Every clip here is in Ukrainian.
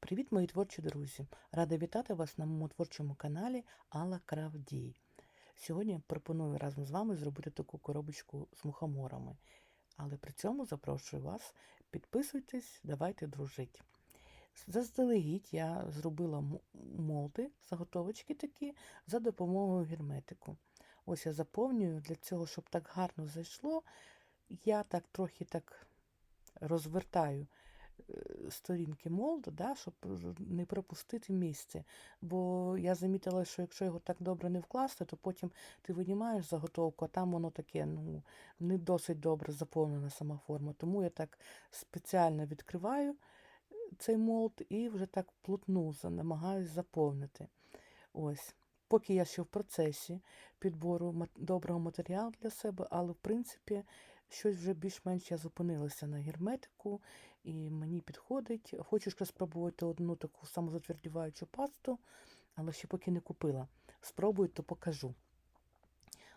Привіт, мої творчі друзі! Рада вітати вас на моєму творчому каналі Алла Кравдій. Сьогодні пропоную разом з вами зробити таку коробочку з мухоморами. Але при цьому запрошую вас, підписуйтесь, давайте дружити. Заздалегідь я зробила молди, заготовочки такі, за допомогою герметику. Ось я заповнюю для цього, щоб так гарно зайшло. Я так трохи так розвертаю сторінки молду, да, щоб не пропустити місце. Бо я замітила, що якщо його так добре не вкласти, то потім ти винімаєш заготовку, а там воно таке ну, не досить добре заповнена сама форма. Тому я так спеціально відкриваю цей молд і вже так плотну намагаюсь заповнити. Ось. Поки я ще в процесі підбору доброго матеріалу для себе, але в принципі щось вже більш-менш я зупинилася на герметику і мені підходить. Хочу ще спробувати одну таку самозатвердіваючу пасту, але ще поки не купила. Спробую, то покажу.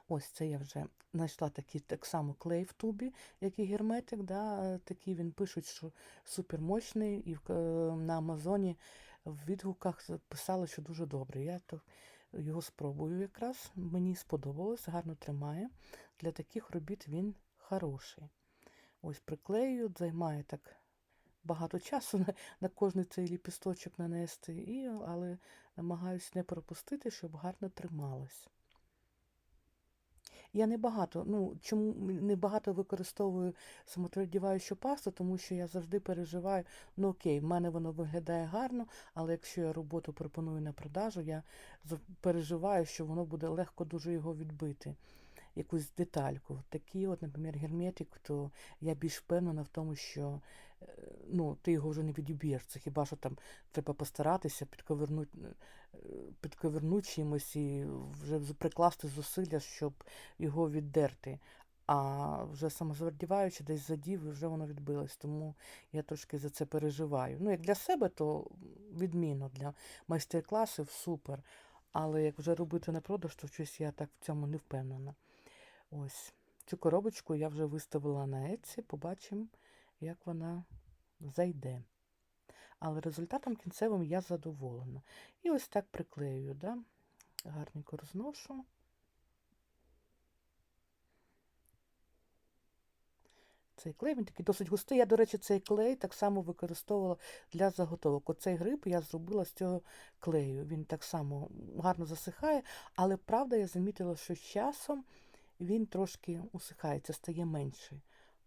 Ось це я вже знайшла такий так само клей в тубі, як і герметик. Да, такий він пишуть, що супермощний, і е, на Амазоні в відгуках писали, що дуже добре. Я то його спробую якраз. Мені сподобалось, гарно тримає. Для таких робіт він хороший. Ось приклею, займає так багато часу на, на кожний цей ліпісточок нанести, і, але намагаюся не пропустити, щоб гарно трималось. Я не багато, ну чому не багато використовую самотвердіваючу пасту, тому що я завжди переживаю, ну окей, в мене воно виглядає гарно, але якщо я роботу пропоную на продажу, я переживаю, що воно буде легко дуже його відбити, якусь детальку. Такий, от, наприклад, герметик, то я більш впевнена в тому, що е, ну, ти його вже не відіб'єш. Це хіба що там треба постаратися підковернути, підковернути чимось і вже прикласти зусилля, щоб його віддерти. А вже самозавдіваючи, десь задів, і вже воно відбилось. Тому я трошки за це переживаю. Ну, як для себе, то відмінно, для майстер-класів супер. Але як вже робити на продаж, то щось я так в цьому не впевнена. Ось. Цю коробочку я вже виставила на Etsy, побачимо, як вона зайде. Але результатом кінцевим я задоволена. І ось так приклею, да? гарненько розношу. Цей клей він такий досить густий. Я, до речі, цей клей так само використовувала для заготовок. Оцей гриб я зробила з цього клею. Він так само гарно засихає, але правда, я замітила, що з часом він трошки усихається, стає менший.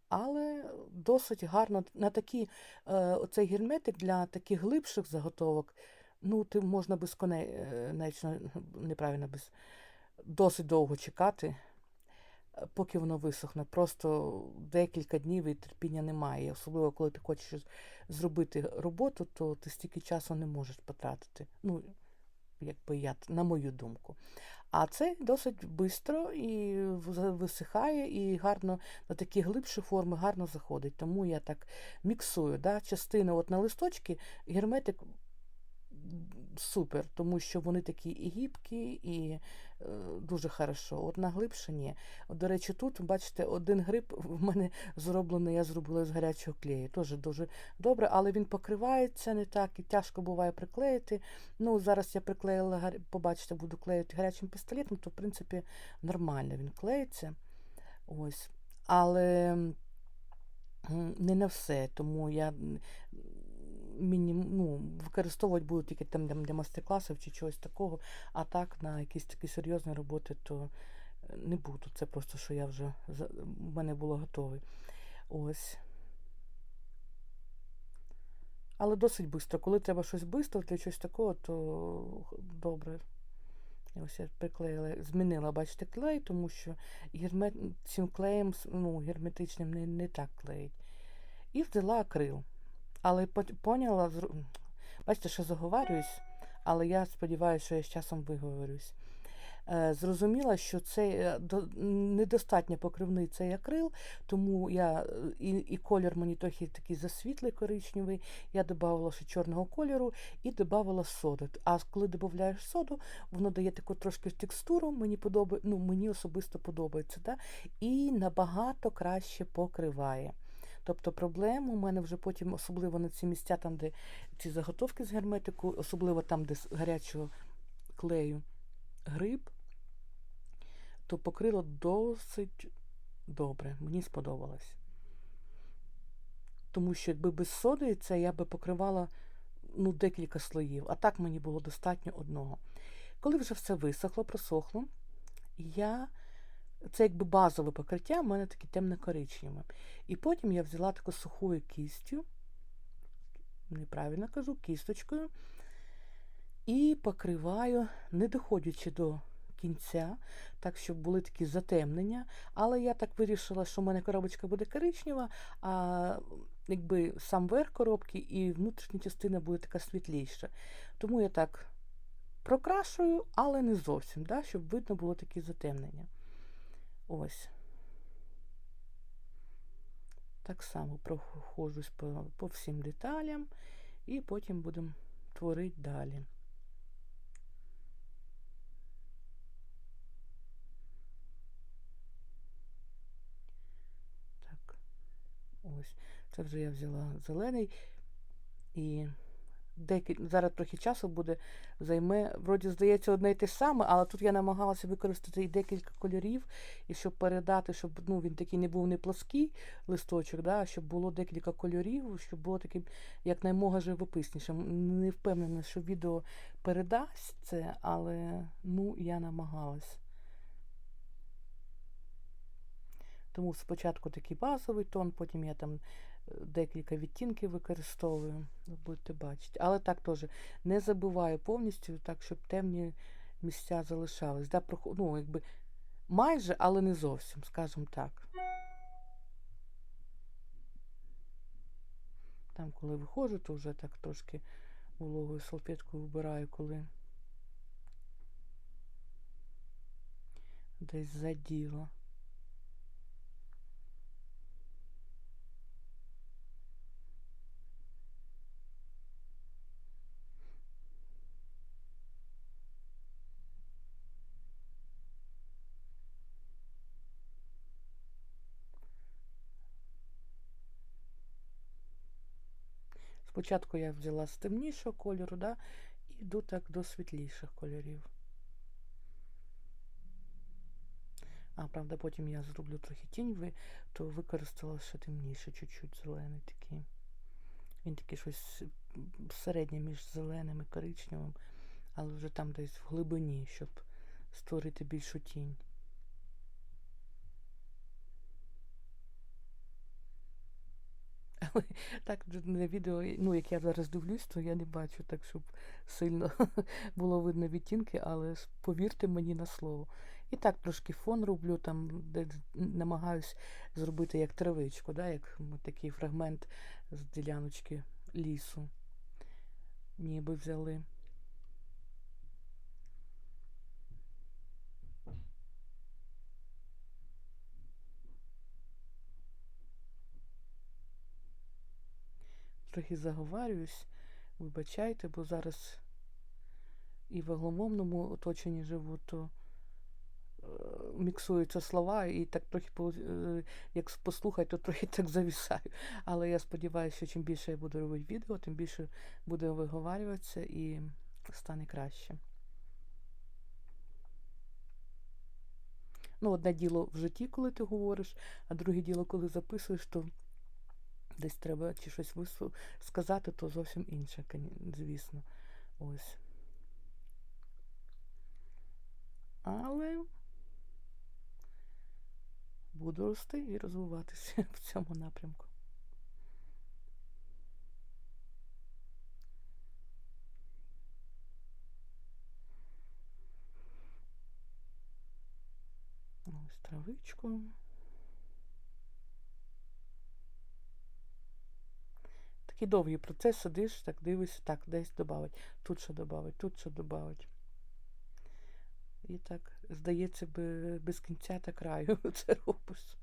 Але досить гарно на такі, е, оцей герметик для таких глибших заготовок, ну, ти можна безконечно, неправильно, без, досить довго чекати е, поки воно висохне. Просто декілька днів і терпіння немає. Особливо, коли ти хочеш зробити роботу, то ти стільки часу не можеш потратити. Ну, якби я, на мою думку. А це досить швидко і висихає, і гарно на такі глибші форми гарно заходить. Тому я так міксую. Да? Частина от на листочки герметик супер, тому що вони такі і гібкі, і е, дуже хорошо. От на глибше ні. До речі, тут, бачите, один гриб в мене зроблений, я зробила з гарячого клею. Теж дуже добре, але він покривається не так і тяжко буває приклеїти. Ну, зараз я приклеїла, побачите, буду клеїти гарячим пістолетом, то, в принципі, нормально він клеїться. Ось. Але не на все, тому я мінім, ну, використовувати буду тільки там для, для мастер-класів чи чогось такого, а так на якісь такі серйозні роботи, то е, не буду. Це просто, що я вже в мене було готове. Ось. Але досить швидко. Коли треба щось швидко для чогось такого, то добре. Ось я приклеїла, змінила, бачите, клей, тому що гермет, цим клеєм ну, герметичним не, не так клеїть. І взяла акрил. Але поняла, бачите, що заговарююсь, але я сподіваюся, що я з часом виговорюсь. Е, Зрозуміла, що це е, недостатньо покривний цей акрил, тому я е, і, і колір мені трохи такий засвітлий коричневий. Я додавала ще чорного кольору і додавала соду. А коли додаєш соду, воно дає таку трошки текстуру, мені подобає, ну, мені особисто подобається, да? і набагато краще покриває. Тобто проблем у мене вже потім, особливо на ці місця, там, де ці заготовки з герметику, особливо там, де з гарячого клею гриб, то покрило досить добре. Мені сподобалось. Тому що якби без соди це я би покривала ну, декілька слоїв, а так мені було достатньо одного. Коли вже все висохло, просохло, я це якби базове покриття, в мене таке темно-коричневе. І потім я взяла таку сухою кістю, неправильно кажу, кісточкою, і покриваю, не доходячи до кінця, так, щоб були такі затемнення. Але я так вирішила, що в мене коробочка буде коричнева, а якби сам верх коробки і внутрішня частина буде така світліша. Тому я так прокрашую, але не зовсім, да, щоб видно було такі затемнення. Ось. Так само проходжусь по, по всім деталям і потім будемо творити далі. Так, ось. Це вже я взяла зелений і Декі... Зараз трохи часу буде, займе, вроді, здається, одне й те саме, але тут я намагалася використати і декілька кольорів, і щоб передати, щоб ну, він такий не був не плоский листочок, да, щоб було декілька кольорів, щоб було таким якнаймога живописнішим. Не впевнена, що відео передасть це, але ну, я намагалась. Тому спочатку такий базовий тон, потім я там декілька відтінків використовую, будете бачити. Але так теж не забуваю повністю, так, щоб темні місця залишались. Да, ну, якби Майже, але не зовсім, скажімо так. Там, коли виходжу, то вже так трошки вологою салфеткою вибираю, коли десь заділо. Спочатку я взяла з темнішого кольору, да, і йду так до світліших кольорів. А, правда, потім я зроблю трохи тінь, то використала ще темніше, чуть-чуть зелений такий. Він такий щось середнє між зеленим і коричневим, але вже там десь в глибині, щоб створити більшу тінь. Але так на відео, ну як я зараз дивлюсь, то я не бачу так, щоб сильно було видно відтінки, але повірте мені на слово. І так трошки фон роблю, там, де намагаюсь зробити як травичку, да, як такий фрагмент з діляночки лісу. Ніби взяли. Трохи заговарююсь, вибачайте, бо зараз і в агломовному оточенні живу, то е, міксуються слова, і так трохи, е, як послухати, то трохи так завісаю. Але я сподіваюся, що чим більше я буду робити відео, тим більше буде виговарюватися і стане краще. Ну, одне діло в житті, коли ти говориш, а друге діло, коли записуєш, то десь треба чи щось вису... сказати, то зовсім інше, звісно. Ось. Але буду рости і розвиватися в цьому напрямку. Ось травичку. Такий довгий процес, сидиш, так дивишся, так, десь додавить, тут що додавить, тут що додавить. І так, здається, без кінця та краю це робиш.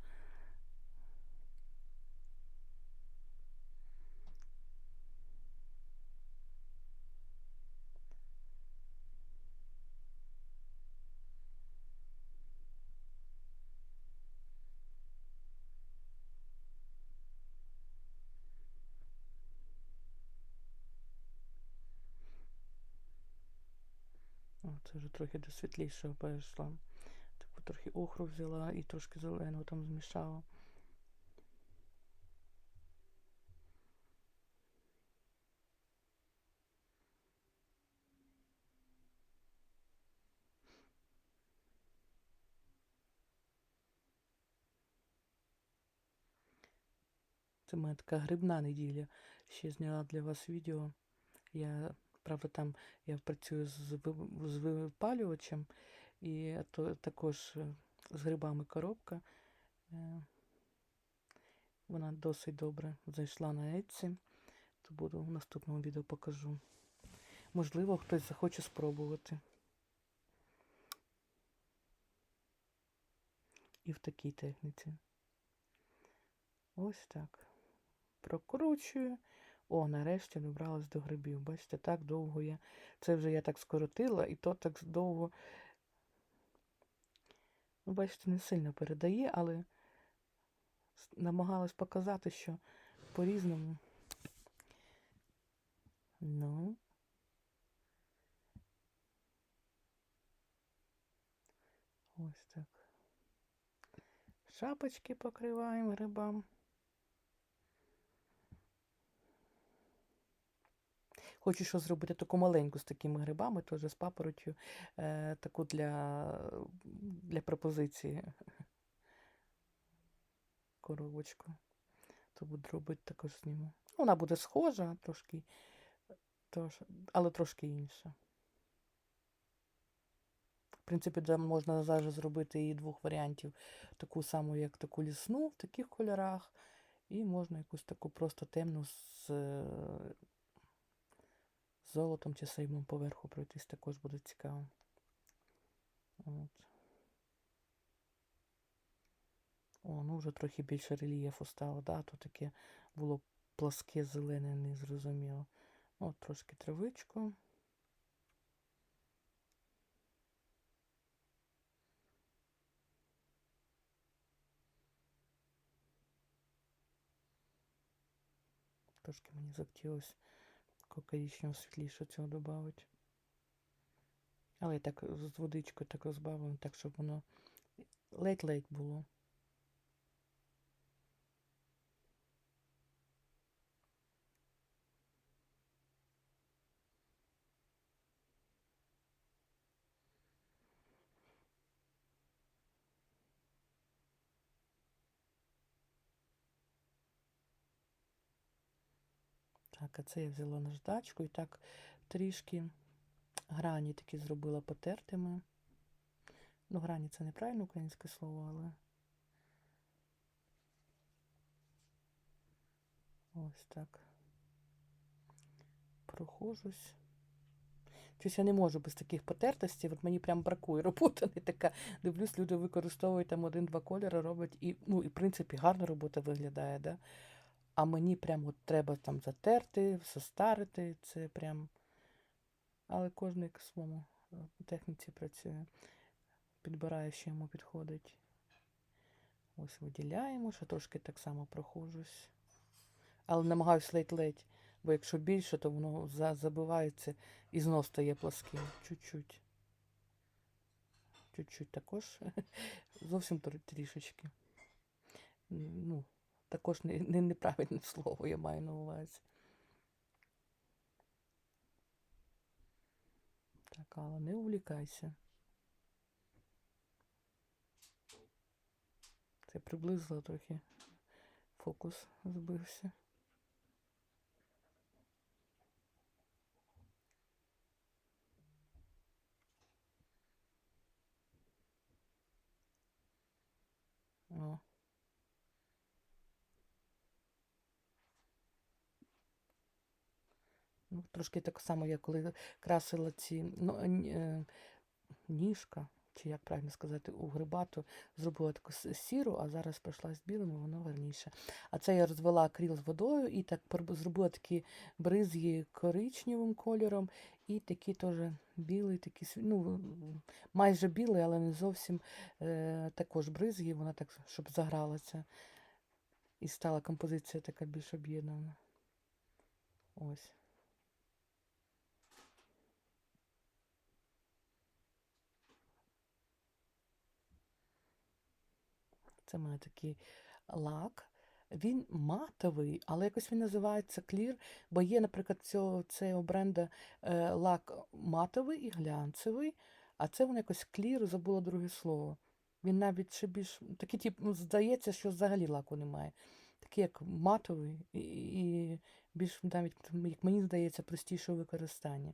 Це вже трохи до світлішого перейшла. Таку трохи охру взяла і трошки зеленого там змішала. Це моя така грибна неділя. Ще зняла для вас відео. Я, правда, там я працюю з, з випалювачем, і то також е, з грибами коробка. Е, Вона досить добре зайшла на Etsy, то буду в наступному відео покажу. Можливо, хтось захоче спробувати. І в такій техніці. Ось так. Прокручую. О, нарешті добралась до грибів. Бачите, так довго я. Це вже я так скоротила, і то так довго. Ну, бачите, не сильно передає, але намагалась показати, що по-різному. Ну. Ось так. Шапочки покриваємо грибам. Хочу що зробити таку маленьку з такими грибами, теж з папоротью, е, таку для, для пропозиції коробочку. То буду робити також зніму. Вона буде схожа трошки, тож, але трошки інша. В принципі, там можна зараз зробити і двох варіантів. Таку саму, як таку лісну в таких кольорах. І можна якусь таку просто темну з золотом чи сріблом поверху пройтись також буде цікаво. От. О, ну вже трохи більше рельєфу стало, да? Тут таке було пласке, зелене, незрозуміло. От трошки травичку. Трошки мені захотілося коричневого світліше цього додати. Але я так з водичкою так розбавив, так, щоб воно ледь-ледь було. Так, це я взяла наждачку і так трішки грані такі зробила потертими. Ну, грані це неправильне українське слово, але ось так. Прохожусь. Щось я не можу без таких потертостей, от мені прям бракує. Робота не така. Дивлюсь, люди використовують там один-два кольори, роблять, і, ну, і в принципі гарна робота виглядає, да? А мені прям от треба там затерти, состарити, це прям. Але кожен як своєму е, техніці працює. Підбирає, що йому підходить. Ось виділяємо, ще трошки так само прохожусь. Але намагаюсь ледь-ледь, бо якщо більше, то воно забивається і знов стає пласким. Чуть-чуть. Чуть-чуть також. Зовсім трішечки. Ну, також не, не, неправильне слово я маю на увазі. Так, але не увлікайся. Це приблизило трохи. Фокус збився. О. Ну, трошки так само, я коли красила ці ну, е, ніжка, чи як правильно сказати, у гриба, то зробила таку сіру, а зараз пройшла з білим, і воно гарніше. А це я розвела акрил з водою і так зробила такі бризги коричневим кольором, і такі теж білий, такі, ну, майже білий, але не зовсім е, також бризги, вона так, щоб загралася. І стала композиція така більш об'єднана. Ось. Це в мене такий лак. Він матовий, але якось він називається Clear, бо є, наприклад, цього, цього бренда е, лак матовий і глянцевий, а це він якось Clear, забула друге слово. Він навіть ще більш такий, тип, ну, здається, що взагалі лаку немає. Такий як матовий і, і більш навіть, як мені здається, простіше у використанні.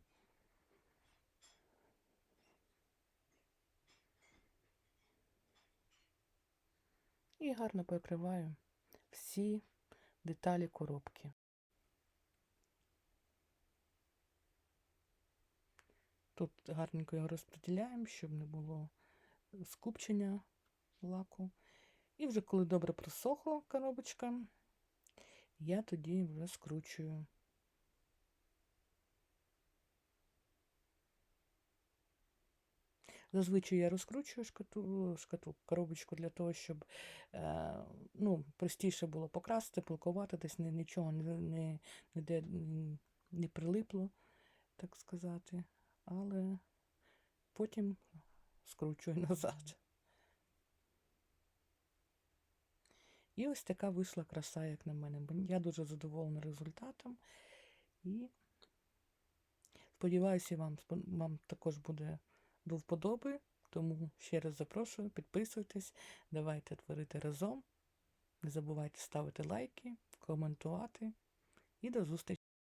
І гарно покриваю всі деталі коробки. Тут гарненько його розподіляємо, щоб не було скупчення лаку. І вже коли добре просохла коробочка, я тоді вже скручую. Зазвичай я розкручую шкату, шкату, коробочку для того, щоб е, ну, простіше було покрасити, пилкувати, десь ні- нічого не, не, м, не прилипло, так сказати. Але потім скручую назад. І ось така вийшла краса, як на мене. Я дуже задоволена результатом. І сподіваюся, вам, вам також буде до вподоби. Тому ще раз запрошую, підписуйтесь, давайте творити разом. Не забувайте ставити лайки, коментувати. І до зустрічі!